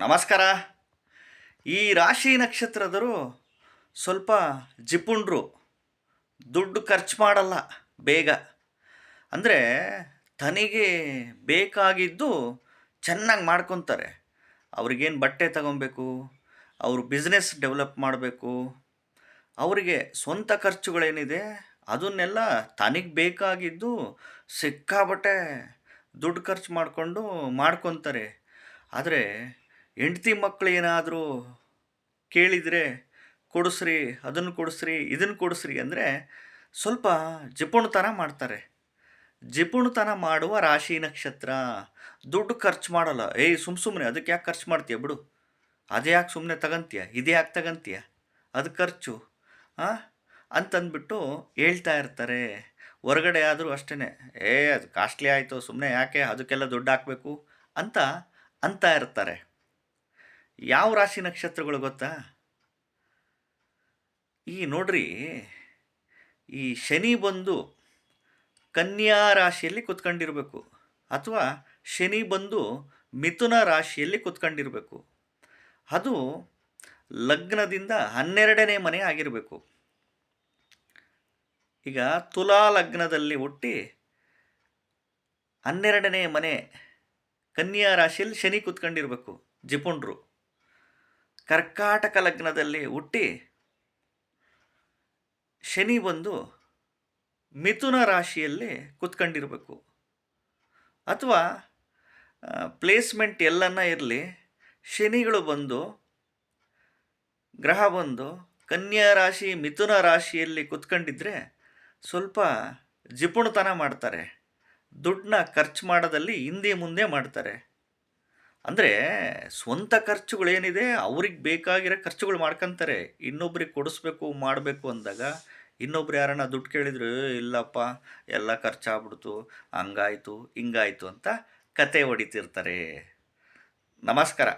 ನಮಸ್ಕಾರ. ಈ ರಾಶಿ ನಕ್ಷತ್ರದರು ಸ್ವಲ್ಪ ಜಿಪುಂಡ್ರು ದುಡ್ಡು ಖರ್ಚು ಮಾಡಲ್ಲ ಬೇಗ. ಅಂದರೆ ತನಗೆ ಬೇಕಾಗಿದ್ದು ಚೆನ್ನಾಗಿ ಮಾಡ್ಕೊತಾರೆ. ಅವ್ರಿಗೇನು ಬಟ್ಟೆ ತಗೊಬೇಕು, ಅವರು ಬಿಸ್ನೆಸ್ ಡೆವಲಪ್ ಮಾಡಬೇಕು, ಅವರಿಗೆ ಸ್ವಂತ ಖರ್ಚುಗಳೇನಿದೆ ಅದನ್ನೆಲ್ಲ ತನಗೆ ಬೇಕಾಗಿದ್ದು ಸಿಕ್ಕಾಬಟ್ಟೆ ದುಡ್ಡು ಖರ್ಚು ಮಾಡಿಕೊಂಡು ಮಾಡ್ಕೊತಾರೆ. ಆದರೆ ಹೆಂಡ್ತಿ ಮಕ್ಕಳು ಏನಾದರೂ ಕೇಳಿದರೆ ಕೊಡಿಸ್ರಿ, ಅದನ್ನು ಕೊಡಿಸ್ರಿ, ಇದನ್ನು ಕೊಡಿಸ್ರಿ ಅಂದರೆ ಸ್ವಲ್ಪ ಜಿಪುಣತನ ಮಾಡ್ತಾರೆ. ಜಿಪುಣತನ ಮಾಡುವ ರಾಶಿ ನಕ್ಷತ್ರ, ದುಡ್ಡು ಖರ್ಚು ಮಾಡಲ್ಲ. ಏಯ್ ಸುಮ್ಮ ಸುಮ್ಮನೆ ಅದಕ್ಕೆ ಯಾಕೆ ಖರ್ಚು ಮಾಡ್ತೀಯ ಬಿಡು. ಅದೇ ಯಾಕೆ ಸುಮ್ಮನೆ ತಗಂತೀಯ? ಇದೇ ಯಾಕೆ ತಗಂತೀಯ? ಅದು ಖರ್ಚು ಹಾಂ ಅಂತಂದ್ಬಿಟ್ಟು ಹೇಳ್ತಾ ಇರ್ತಾರೆ. ಹೊರಗಡೆ ಆದರೂ ಅಷ್ಟೇ ಏ, ಅದು ಕಾಸ್ಟ್ಲಿ ಆಯಿತು ಸುಮ್ಮನೆ ಯಾಕೆ ಅದಕ್ಕೆಲ್ಲ ದುಡ್ಡು ಹಾಕಬೇಕು? ಅಂತ ಅಂತ ಇರ್ತಾರೆ. ಯಾವ ರಾಶಿ ನಕ್ಷತ್ರಗಳು ಗೊತ್ತಾ? ಈ ನೋಡ್ರಿ, ಈ ಶನಿ ಬಂದು ಕನ್ಯಾ ರಾಶಿಯಲ್ಲಿ ಕುತ್ಕೊಂಡಿರಬೇಕು ಅಥವಾ ಶನಿ ಬಂದು ಮಿಥುನ ರಾಶಿಯಲ್ಲಿ ಕುತ್ಕೊಂಡಿರಬೇಕು. ಅದು ಲಗ್ನದಿಂದ ಹನ್ನೆರಡನೇ ಮನೆ ಆಗಿರಬೇಕು. ಈಗ ತುಲಾ ಲಗ್ನದಲ್ಲಿ ಹುಟ್ಟಿ ಹನ್ನೆರಡನೇ ಮನೆ ಕನ್ಯಾ ರಾಶಿಯಲ್ಲಿ ಶನಿ ಕುತ್ಕೊಂಡಿರಬೇಕು, ಜಿಪುಣರು. ಕರ್ಕಾಟಕ ಲಗ್ನದಲ್ಲಿ ಹುಟ್ಟಿ ಶನಿ ಬಂದು ಮಿಥುನ ರಾಶಿಯಲ್ಲಿ ಕುತ್ಕೊಂಡಿರಬೇಕು. ಅಥವಾ ಪ್ಲೇಸ್ಮೆಂಟ್ ಎಲ್ಲನ್ನ ಇರಲಿ, ಶನಿಗಳು ಬಂದು, ಗ್ರಹ ಬಂದು, ಕನ್ಯಾ ರಾಶಿ, ಮಿಥುನ ರಾಶಿಯಲ್ಲಿ ಕುತ್ಕೊಂಡಿದ್ರೆ ಸ್ವಲ್ಪ ಜಿಪುಣತನ ಮಾಡ್ತಾರೆ. ದುಡ್ಡನ್ನ ಖರ್ಚು ಮಾಡೋದಲ್ಲಿ ಹಿಂದೆ ಮುಂದೆ ಮಾಡ್ತಾರೆ. ಅಂದರೆ ಸ್ವಂತ ಖರ್ಚುಗಳೇನಿದೆ, ಅವ್ರಿಗೆ ಬೇಕಾಗಿರೋ ಖರ್ಚುಗಳು ಮಾಡ್ಕೊತಾರೆ. ಇನ್ನೊಬ್ರಿಗೆ ಕೊಡಿಸ್ಬೇಕು, ಮಾಡಬೇಕು ಅಂದಾಗ ಇನ್ನೊಬ್ರು ಯಾರನ್ನ ದುಡ್ಡು ಕೇಳಿದ್ರು, ಇಲ್ಲಪ್ಪ, ಎಲ್ಲ ಖರ್ಚಾಗ್ಬಿಡ್ತು, ಹಂಗಾಯಿತು, ಹಿಂಗಾಯ್ತು ಅಂತ ಕತೆ ಹೊಡಿತಿರ್ತಾರೆ. ನಮಸ್ಕಾರ.